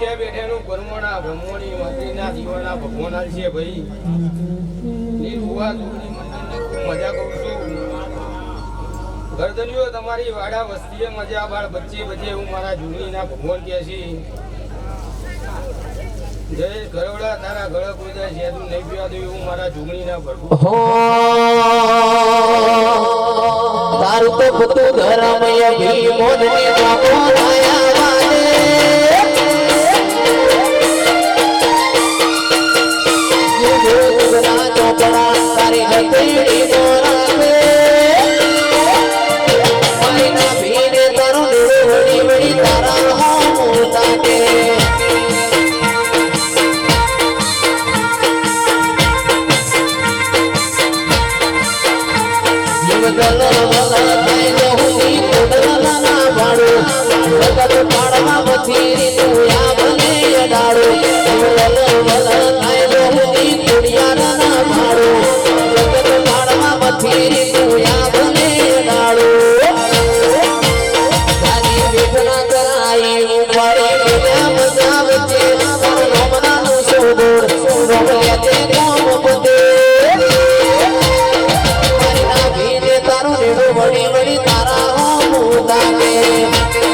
બ્રહ્મોની મંત્રીના દીવાના ભગવાન છે ભાઈ. ની ભુવા જોડી મજા કરું છું. ગરદનીઓ તમારી વાડા વસ્તીએ મજા, બાળ બચ્ચે બચે હું મારા જૂનીના ભગવાન કહે છે. જય ગરવડા, તારા ગળ કોઈ છે તું નહીં પીવા દઉં હું મારા જુગણીના ભરપૂર તારું તો બધું પાડવા પછી તું યા મને અડાડો. જીવદલ વલ તારા હું